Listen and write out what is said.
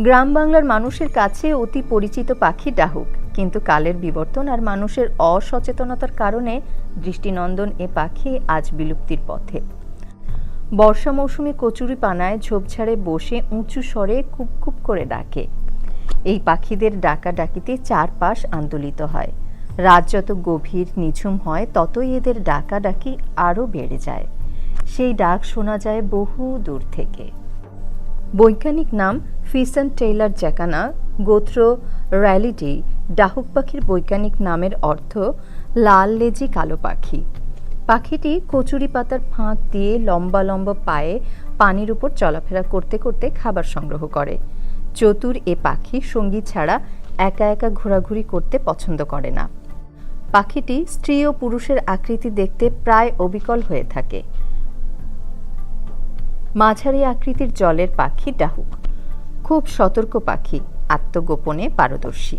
গ্রাম বাংলার মানুষের কাছে অতি পরিচিত পাখি ডাহুক। কিন্তু কালের বিবর্তন আর মানুষের অসচেতনতার কারণে দৃষ্টিনন্দন এ পাখি আজ বিলুপ্তির পথে। বর্ষা মৌসুমে কচুরি পানায় ঝোপঝাড়ে বসে উঁচু স্বরে কুপ কুপ করে ডাকে। এই পাখিদের ডাকাডাকিতে চারপাশ আন্দোলিত হয়। রাত যত গভীর নিঝুম হয়, ততই এদের ডাকাডাকি আরও বেড়ে যায়। সেই ডাক শোনা যায় বহু দূর থেকে। বৈজ্ঞানিক নাম ফিসন টেইলার জ্যাকানা, গোত্র র্যালিডি, ডাহুক পাখির বৈজ্ঞানিক নামের অর্থ লাল লেজি কালো পাখি। পাখিটি কচুরি পাতার ফাঁক দিয়ে লম্বা লম্বা পায়ে পানির উপর চলাফেরা করতে করতে খাবার সংগ্রহ করে। চতুর এ পাখি সঙ্গী ছাড়া একা একা ঘোরাঘুরি করতে পছন্দ করে না। পাখিটি স্ত্রী ও পুরুষের আকৃতি দেখতে প্রায় অবিকল হয়ে থাকে। মাঝারি আকৃতির জলের পাখি ডাহুক খুব সতর্ক পাখি আত্মগোপনে পারদর্শী।